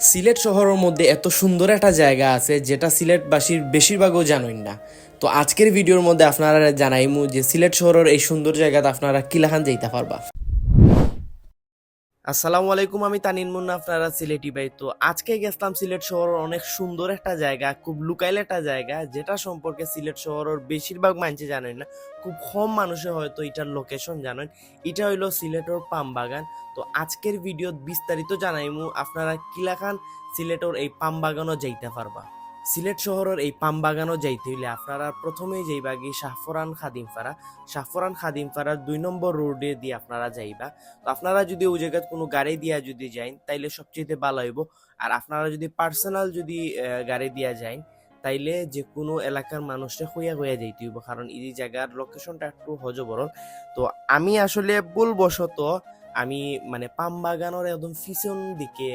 সিলেট শহরের মধ্যে এত সুন্দর একটা জায়গা আছে যেটা সিলেটবাসীর বেশিরভাগও জানেন না। তো আজকের ভিডিওর মধ্যে আপনারা জানাইমু যে সিলেট শহরের এই সুন্দর জায়গাতে আপনারা কিলাখান যাইতে পারবা। আসসালামু আলাইকুম, আমি তানিন মুন্না, আপনারা সিলেটি ভাই তো আজকে গেছিলাম সিলেট শহরের অনেক সুন্দর একটা জায়গা, খুব লুকাইল একটা জায়গা, যেটা সম্পর্কে সিলেট শহরের বেশিরভাগ মানুষ জানেন না। খুব কম মানুষে হয়তো এটার লোকেশন জানেন। এটা হইল সিলেটের পাম বাগান। তো আজকের ভিডিও বিস্তারিত জানাইমু, আপনারা কিলাখান সিলেটের এই পাম বাগানও যাইতে পারবা। সিলেট শহরের এই পাম বাগানও যাইতে হইলে আপনারা প্রথমেই যাইবা গিয়ে শাহফরান খাদিমপাড়া শাহফরান খাদিমপাড়ার দুই নম্বর রোডে দিয়ে আপনারা যাইবা। তো আপনারা যদি ওই জায়গায় কোনো গাড়ি দিয়া যদি যাইন, তাইলে সবচেয়ে ভালো হইব। আর আপনারা যদি পার্সোনাল যদি গাড়ি দিয়া যাইন, তাইলে যে কোনো এলাকার মানুষে হইয়া হইয়া যাইতে হইব। কারণ এই জায়গার লোকেশনটা একটু হজবরল। তো আমি আসলে ভুলবশত আমি মানে পাম বাগানের একদম পিছন দিকে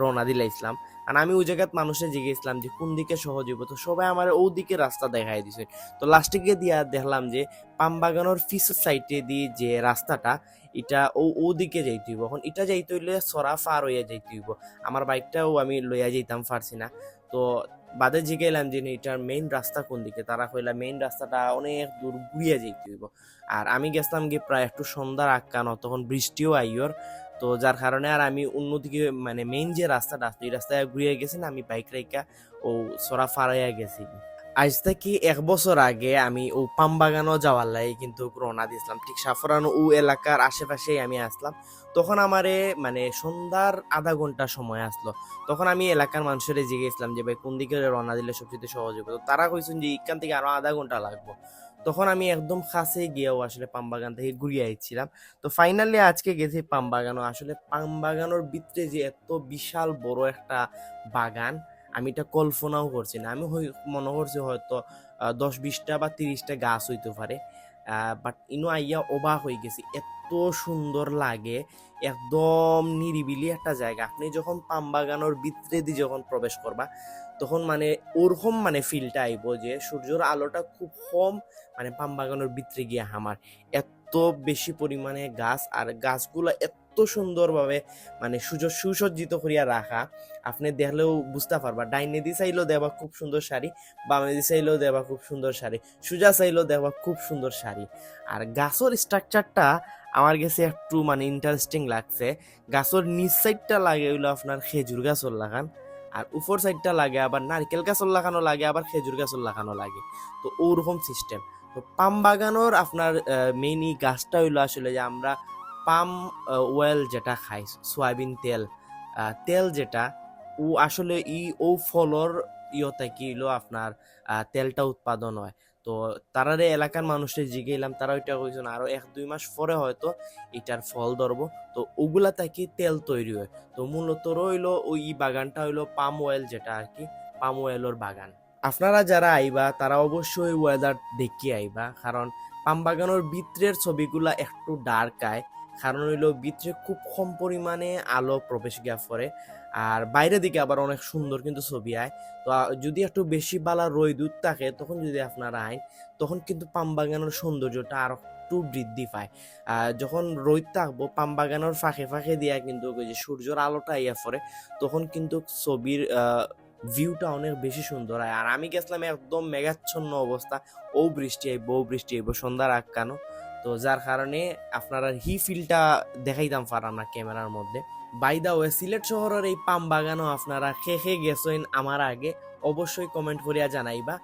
রওনা দিলাইছিলাম। আর আমি ওই জায়গাত মানুষে জিজ্ঞেসলাম যে, কোন দিকে সহজ হইব? তো সবাই আমার ওই দিকে রাস্তা দেখাই দিছে। তো লাস্টে গিয়ে দিয়া দেখলাম যে পাম বাগানোর ফিস সাইডে দিয়ে যে রাস্তাটা, এটা ও ও দিকে যাইতে হইব। এখন এটা যাইতে হইলে সরা ফার হইয়া যাইতে হইব। আমার বাইকটাও আমি লইয়া যাইতাম, পারছি না। তো বাদে জিগাইলাম যে, এটার মেইন রাস্তা কোন দিকে? তারা কইলা মেইন রাস্তাটা অনেক দূর ঘুরিয়া যাইতে হইব। আর আমি গেছিলাম গিয়ে প্রায় একটু সন্ধ্যার আক্কান তখন বৃষ্টিও আইয়র। তো যার কারণে আর আমি অন্যদিকে মানে মেইন যে রাস্তাটা এই রাস্তায় ঘুরিয়ে গেছি না, আমি বাইক রাইকা ও সরা ফারাইয়া গেছি। আজ থেকে এক বছর আগে আমি ও পাম বাগানও যাওয়ার লাগে কিন্তু রওনা দিয়েছিলাম। ঠিক সাফরান ও এলাকার আশেপাশেই আমি আসলাম। তখন আমারে মানে সন্ধ্যার আধা ঘণ্টা সময় আসলো। তখন আমি এলাকার মানুষের জিজ্ঞেসলাম যে, ভাই, কোন দিকে রওনা দিলে সবচেয়ে সহজ হবে তো তারা কইছেন যে, এখান থেকে আরও আধা ঘণ্টা লাগবে। তখন আমি একদম কাছে গিয়েও আসলে পাম বাগান থেকে ঘুরিয়ে আইছিলাম। তো ফাইনালি আজকে গেছি পাম বাগানও। আসলে পাম বাগানোর ভিতরে যে এত বিশাল বড় একটা বাগান, আমি এটা কল্পনাও করছি না। আমি মনে করছি হয়তো দশ বিশটা বা তিরিশটা গাছ হইতে পারে। বাট ইনো আইয়া অবাক হয়ে গেছি। এত সুন্দর লাগে, একদম নিরিবিলি একটা জায়গা। আপনি যখন পাম বাগানোর ভিতরে দিয়ে যখন প্রবেশ করবা, তখন মানে ওরকম মানে ফিলটা আইব যে সূর্যর আলোটা খুব কম মানে পাম বাগানোর ভিতরে গিয়ে হামার। এত বেশি পরিমাণে গাছ, আর গাছগুলো এত সুন্দরভাবে মানে সুযোগ সুসজ্জিত করিয়া রাখা। আপনি দেখলেও বুঝতে পারবা, ডাইনে দি চাইলেও দেবা খুব সুন্দর শাড়ি, বামে দি চাইলেও দেবা খুব সুন্দর শাড়ি, সুজা চাইলেও দেবা খুব সুন্দর শাড়ি। আর গাছের স্ট্রাকচারটা আমার কাছে একটু মানে ইন্টারেস্টিং লাগছে। গাছের নিচ সাইডটা লাগে হইল আপনার খেজুর গাছর লাগান, আর উপর সাইডটা লাগে আবার নারকেল গাছর লাগানো লাগে, আবার খেজুর গাছর লাগানো লাগে। তো ওরকম সিস্টেম তো পাম বাগানোর আপনার মেইন গাছটা হইল আসলে যে আমরা পাম ওয়েল যেটা খাই সয়াবিন তেল তেল যেটা, ও আসলে ই, ও ফলর ইয়তে কি হইল আপনার তেলটা উৎপাদন হয়। তো তারারে এলাকার মানুষের জিগেলাম তারা ওইটা কইছেন আরও এক, দুই মাস পরে হয়তো এটার ফল ধরবো। তো ওগুলা থেকে তেল তৈরি হয়। তো মূলত রইল ওই বাগানটা হইল পাম অয়েল যেটা আর কি, পাম অয়েলের বাগান। আপনারা যারা আইবা, তারা অবশ্যই ওয়েদার দেখি আইবা, কারণ পাম বাগানোর ভিতরের ছবিগুলা একটু ডার্ক আয়। কারণ হইল ভিতরে খুব কম পরিমাণে আলো প্রবেশ গিয়া পড়ে। আর বাইরের দিকে আবার অনেক সুন্দর কিন্তু ছবি আয়। তো যদি একটু বেশি বালা রোদ থাকে, তখন যদি আপনারা আইন তখন কিন্তু পাম বাগানের সৌন্দর্যটা আরও একটু বৃদ্ধি পায়। যখন রোদ থাকব, পাম বাগানের ফাঁকে ফাঁকে দিয়া কিন্তু ওই যে সূর্যের আলোটা ইয়া পড়ে, তখন কিন্তু ছবির ভিউটা অনেক বেশি সুন্দর হয় আর আমি গেছিলাম একদম মেঘাচ্ছন্ন অবস্থা, ও বৃষ্টি আইব, ও বৃষ্টি আইব, সন্ধ্যার আক্কানো তো যার কারণে আপনারা হি ফিলটা দেখাইতাম পারাম না ক্যামেরার মধ্যে। বাই দা ওয়ে সিলেট শহরের এই পাম বাগানও আপনারা খে খে গেছেন আমার আগে। অবশ্যই কমেন্ট করিয়া জানাইবা।